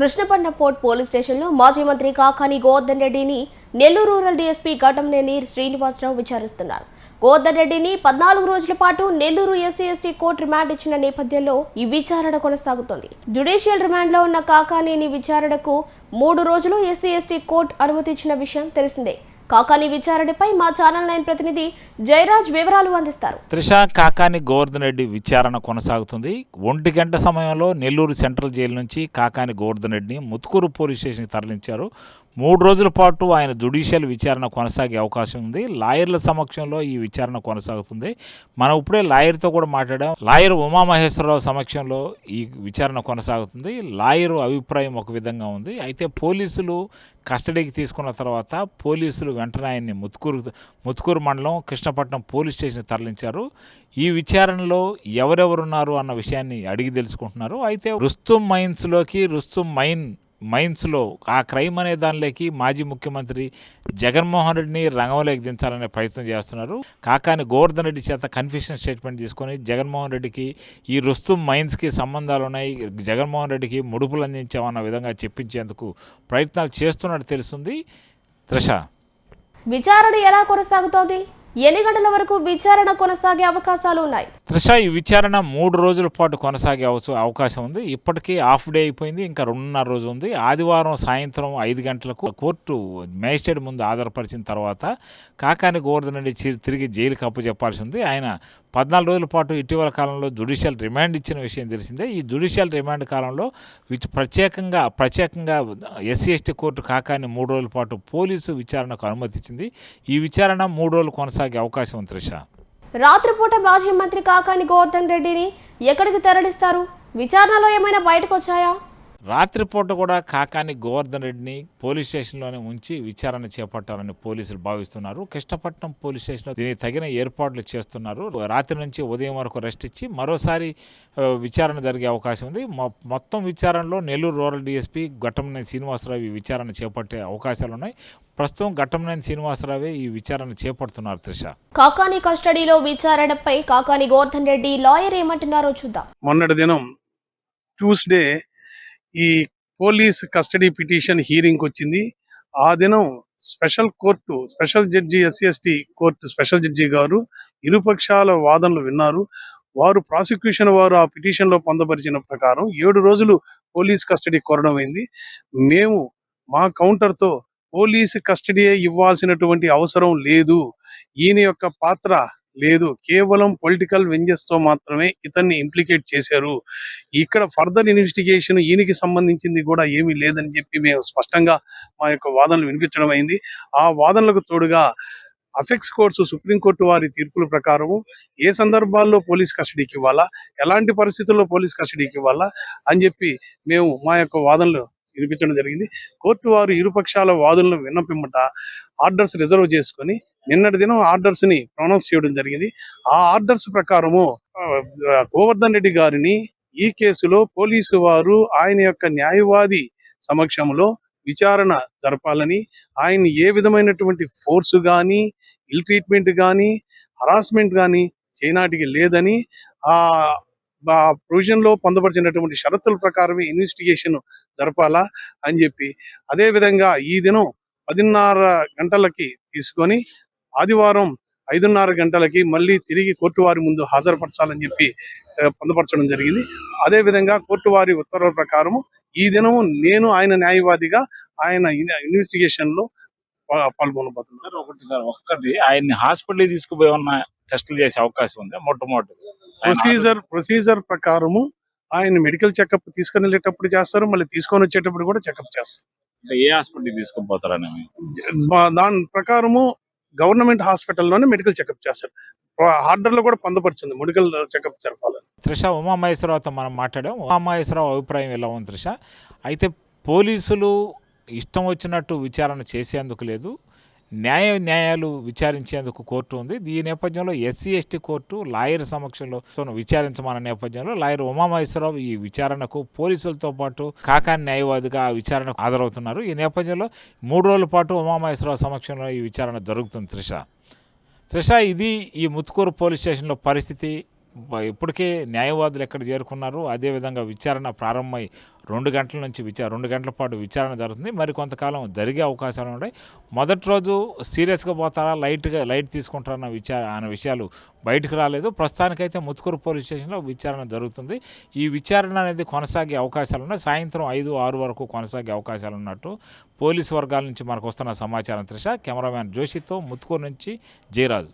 Krishnapatnam port police స్టేషన్లో మాజీ మంత్రి కాకాని గోవర్ధన్ రెడ్డిని నెల్లూరు రూరల్ డీఎస్పీ ఘటంనేని శ్రీనివాసరావు విచారిస్తున్నారు. గోవర్ధన్ రెడ్డిని పద్నాలుగు రోజుల పాటు Nellore SC ST court remand ఇచ్చిన నేపథ్యంలో ఈ విచారణ కొనసాగుతోంది. జ్యుడిషియల్ రిమాండ్లో ఉన్న కాకానీని విచారణకు మూడు రోజులు ఎస్సీ ఎస్టీ కోర్టు అనుమతిచ్చిన విషయం తెలిసిందే. కాకాని విచారణపై మా ఛానల్ నైన్ ప్రతినిధి జయరాజ్ వివరాలు అందిస్తారు. త్రిష కాకాని గోవర్ధన్ రెడ్డి విచారణ కొనసాగుతుంది. ఒంటి గంట సమయంలో నెల్లూరు సెంట్రల్ జైలు నుంచి కాకాని గోవర్ధన్ రెడ్డిని ముత్తుకూరు పోలీస్ స్టేషన్కి తరలించారు. మూడు రోజుల పాటు ఆయన జుడిషియల్ విచారణ కొనసాగే అవకాశం ఉంది. లాయర్ల సమక్షంలో ఈ విచారణ కొనసాగుతుంది. మనం ఇప్పుడే లాయర్తో కూడా మాట్లాడాం. లాయర్ ఉమామహేశ్వరరావు సమక్షంలో ఈ విచారణ కొనసాగుతుంది. లాయర్ అభిప్రాయం ఒక విధంగా ఉంది. అయితే పోలీసులు కస్టడీకి తీసుకున్న తర్వాత పోలీసులు వెంటనే ఆయన్ని ముత్తుకూరు ముత్తుకూరు మండలం కృష్ణపట్నం పోలీస్ స్టేషన్ తరలించారు. ఈ విచారణలో ఎవరెవరున్నారు అన్న విషయాన్ని అడిగి తెలుసుకుంటున్నారు. అయితే రుస్తుం మైన్స్లోకి రుస్తుం మైన్ మైన్స్లో ఆ క్రైమ్ అనే దానిలోకి మాజీ ముఖ్యమంత్రి జగన్మోహన్ రెడ్డిని రంగంలోకి దించాలనే ప్రయత్నం చేస్తున్నారు. కాకాని గోవర్ధన్ రెడ్డి చేత కన్ఫ్యూషన్ స్టేట్మెంట్ తీసుకొని జగన్మోహన్ రెడ్డికి ఈ రుస్తుం మైన్స్కి సంబంధాలు ఉన్నాయి జగన్మోహన్ రెడ్డికి ముడుపులు అందించామన్న విధంగా చెప్పించేందుకు ప్రయత్నాలు చేస్తున్నట్టు తెలుస్తుంది. త్రిష. విచారణ ఎలా కొనసాగుతోంది? ఎన్ని గంటల వరకు విచారణ కొనసాగే అవకాశాలు ఉన్నాయి? త్రిష ఈ విచారణ మూడు రోజుల పాటు కొనసాగే అవకాశం ఉంది. ఇప్పటికీ హాఫ్ డే అయిపోయింది ఇంకా రెండున్నర రోజు ఉంది. ఆదివారం సాయంత్రం ఐదు గంటలకు కోర్టు మేజిస్ట్రేట్ ముందు ఆధారపరిచిన తర్వాత కాకాని గోవర్ధన్ రెడ్డి తిరిగి జైలుకి అప్పు చెప్పాల్సి ఉంది. ఆయన పద్నాలుగు రోజుల పాటు ఇటీవల కాలంలో జుడిషియల్ రిమాండ్ ఇచ్చిన విషయం తెలిసిందే. ఈ జుడిషియల్ రిమాండ్ కాలంలో ప్రత్యేకంగా ప్రత్యేకంగా ఎస్సీ ఎస్టీ కోర్టు కాకాని మూడు రోజుల పాటు పోలీసు విచారణకు అనుమతించింది ఈ విచారణ మూడు రోజులు కొనసాగే అవకాశం ఉంది త్రిష. రాత్రిపూట మాజీ మంత్రి కాకాని గోవర్ధన్ రెడ్డిని ఎక్కడికి తరలిస్తారు? విచారణలో ఏమైనా బయటకు వచ్చాయా? రాత్రిపూట కూడా కాకాని గోవర్ధన్ రెడ్డిని పోలీస్ స్టేషన్లోనే ఉంచి విచారణ చేపట్టాలని పోలీసులు భావిస్తున్నారు. కృష్ణపట్నం పోలీస్ స్టేషన్లో దీనికి తగిన ఏర్పాట్లు చేస్తున్నారు. రాత్రి నుంచి ఉదయం వరకు రెస్ట్ ఇచ్చి మరోసారి విచారణ జరిగే అవకాశం ఉంది. మొత్తం విచారణలో నెల్లూరు రూరల్ డీఎస్పీ ఘట్టంనేని శ్రీనివాసరావు ఈ విచారణ చేపట్టే అవకాశాలు ఉన్నాయి. ప్రస్తుతం ఘట్టంనేని శ్రీనివాసరావే ఈ విచారణ చేపడుతున్నారు త్రిష. కాకాని కస్టడీలో విచారణపై కాకాని గోవర్ధన్ రెడ్డి లాయర్ ఏమంటున్నారో చూద్దాం. మొన్నటి దినం ట్యూస్డే ఈ పోలీస్ కస్టడీ పిటిషన్ హీరింగ్ వచ్చింది. ఆ దినం special court special judge SC ST court special judge గారు ఇరుపక్షాల వాదనలు విన్నారు. వారు ప్రాసిక్యూషన్ వారు ఆ పిటిషన్లో పొందపరిచిన ప్రకారం ఏడు రోజులు పోలీస్ కస్టడీ కోరడం అయింది మేము మా కౌంటర్తో పోలీసు పోలీస్ కస్టడీ ఇవ్వాల్సినటువంటి అవసరం లేదు. ఈయన యొక్క పాత్ర లేదు. కేవలం పొలిటికల్ వెంజెస్తో మాత్రమే ఇతన్ని ఇంప్లికేట్ చేశారు. ఇక్కడ ఫర్దర్ ఇన్వెస్టిగేషన్ ఈయనకి సంబంధించింది కూడా ఏమీ లేదని చెప్పి మేము స్పష్టంగా మా యొక్క వాదనలు వినిపించడం అయింది. ఆ వాదనలకు తోడుగా అఫెక్స్ కోర్సు సుప్రీంకోర్టు వారి తీర్పుల ప్రకారము ఏ సందర్భాల్లో పోలీస్ కస్టడీకి ఇవ్వాలా ఎలాంటి పరిస్థితుల్లో పోలీస్ కస్టడీకి ఇవ్వాలా అని చెప్పి మేము మా యొక్క వాదనలు వినిపించడం జరిగింది. కోర్టు వారు ఇరుపక్షాల వాదనలు విన్నపిమ్మట ఆర్డర్స్ రిజర్వ్ చేసుకొని నిన్నటి దినం ఆర్డర్స్ని ప్రొనౌన్స్ చేయడం జరిగింది. ఆ ఆర్డర్స్ ప్రకారము గోవర్ధన్ రెడ్డి గారిని ఈ కేసులో పోలీసు వారు ఆయన యొక్క న్యాయవాది సమక్షంలో విచారణ జరపాలని ఆయన ఏ విధమైనటువంటి ఫోర్స్ కానీ ఇల్ ట్రీట్మెంట్ కానీ హరాస్మెంట్ కానీ చేయనాటికి లేదని ఆ ప్రొవిజన్లో పొందపరిచినటువంటి షరతుల ప్రకారమే ఇన్వెస్టిగేషన్ జరపాలా అని చెప్పి అదే విధంగా ఈ దినం పదిన్నర గంటలకి తీసుకొని ఆదివారం ఐదున్నర గంటలకి మళ్ళీ తిరిగి కోర్టు వారి ముందు హాజరుపరచాలని చెప్పి పొందపరచడం జరిగింది. అదే విధంగా కోర్టు వారి ఉత్తర్వుల ప్రకారం ఈ దినము నేను ఆయన న్యాయవాదిగా ఆయన ఇన్వెస్టిగేషన్లో పా- పాల్గొనబోతున్నాను. సార్ ఒకటి సార్ ఒక్కటి. ఆయన్ని హాస్పిటల్ తీసుకుపోయి ఉన్న టెస్టులు చేసే అవకాశం ఉంది? మొట్టమొదటి. ప్రొసీజర్ ప్రొసీజర్ ప్రకారము ఆయన మెడికల్ చెకప్ తీసుకొని వెళ్ళేటప్పుడు చేస్తారు మళ్ళీ తీసుకొని వచ్చేటప్పుడు కూడా చెకప్ చేస్తారు. ఏ హాస్పిటల్ తీసుకుపోతారని దాని ప్రకారము గవర్నమెంట్ హాస్పిటల్లోనే మెడికల్ చెకప్ చేస్తారు. ఆర్డర్లో కూడా పొందపరిచింది మెడికల్ చెకప్ జరపాలని త్రిష ఉమామహేశ్వరరావుతో మనం మాట్లాడాం. ఉమామహేశ్వరరావు అభిప్రాయం ఎలా ఉంది త్రిష? అయితే పోలీసులు ఇష్టం వచ్చినట్టు విచారణ చేసేందుకు లేదు. న్యాయ న్యాయాలు విచారించేందుకు కోర్టు ఉంది. ఈ నేపథ్యంలో ఎస్సీ ఎస్టీ కోర్టు లాయర్ సమక్షంలో విచారించమన్న నేపథ్యంలో లాయర్ ఉమామహేశ్వరరావు ఈ విచారణకు పోలీసులతో పాటు కాకాని న్యాయవాదిగా ఆ విచారణకు హాజరవుతున్నారు. ఈ నేపథ్యంలో మూడు రోజుల పాటు ఉమామహేశ్వరరావు సమక్షంలో ఈ విచారణ జరుగుతుంది త్రిష. త్రిష ఇది ఈ ముత్తుకూరు పోలీస్ స్టేషన్లో పరిస్థితి ఇప్పటికే న్యాయవాదులు ఎక్కడ చేరుకున్నారు అదేవిధంగా విచారణ ప్రారంభమై రెండు గంటల నుంచి విచార రెండు గంటల పాటు విచారణ జరుగుతుంది. మరి కొంతకాలం జరిగే అవకాశాలు ఉన్నాయి మొదటి రోజు సీరియస్గా పోతారా? లైట్గా లైట్ తీసుకుంటారన్న విచార అనే విషయాలు బయటకు రాలేదు. ప్రస్తుతానికైతే ముత్తుకూరు పోలీస్ స్టేషన్లో విచారణ జరుగుతుంది. ఈ విచారణ అనేది కొనసాగే అవకాశాలు ఉన్నాయి. సాయంత్రం ఐదు ఆరు వరకు కొనసాగే అవకాశాలు ఉన్నట్టు పోలీసు వర్గాల నుంచి మనకు వస్తున్న సమాచారం త్రిష. కెమెరామ్యాన్ జోషితో ముత్తుకూరు నుంచి జయరాజు.